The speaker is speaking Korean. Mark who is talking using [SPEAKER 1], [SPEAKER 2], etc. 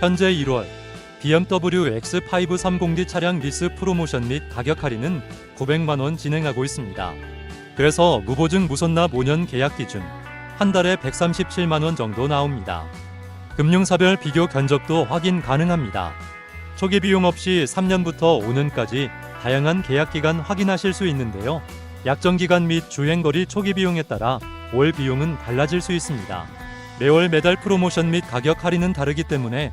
[SPEAKER 1] 현재 1월 BMW X530D 차량 리스 프로모션 및 가격 할인은 900만 원 진행하고 있습니다. 그래서 무보증 무선납 5년 계약 기준 한 달에 137만 원 정도 나옵니다. 금융사별 비교 견적도 확인 가능합니다. 초기 비용 없이 3년부터 5년까지 다양한 계약 기간 확인하실 수 있는데요. 약정 기간 및 주행 거리 초기 비용에 따라 월 비용은 달라질 수 있습니다. 매월 매달 프로모션 및 가격 할인은 다르기 때문에